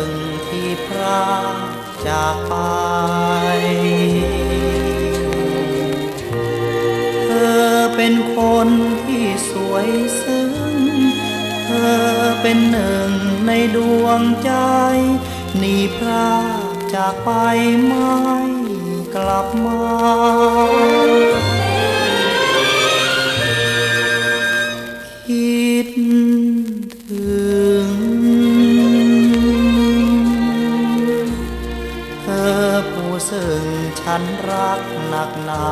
นึ่งที่พรากจากไป เธอเป็นคนที่สวยซึ้ง เธอเป็นหนึ่งในดวงใจ นี่พรากจากไปไม่กลับมา ฉันรักหนักหนา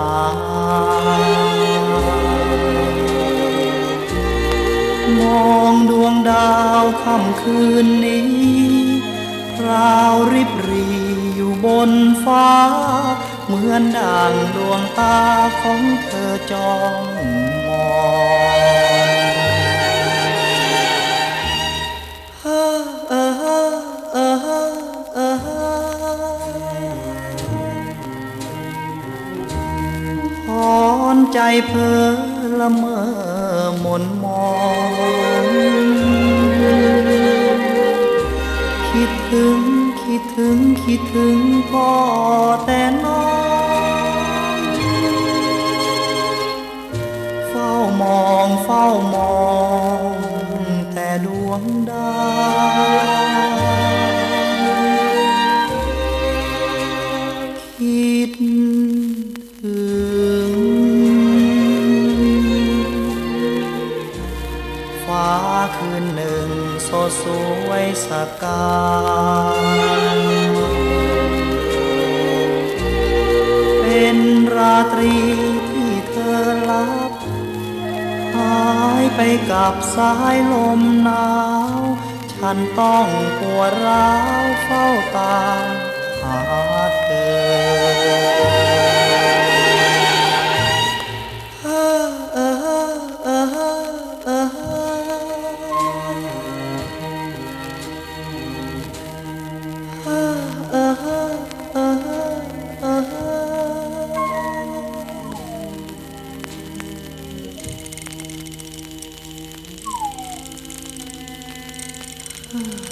มองดวงดาวค่ำคืนนี้พราวริบรีอยู่บนฟ้า เหมือนด่างดวงตาของเธอจ้อง ใจเพอละเมอหม่นมอง คิดถึงคิดถึงคิดถึงพ่อแต่น้อง วยสกายเป็นราตรีที่เธอลับ หายไปกับสายลมหนาว ฉันต้องปวดร้าวเฝ้าตามหาเธอ Mm-hmm.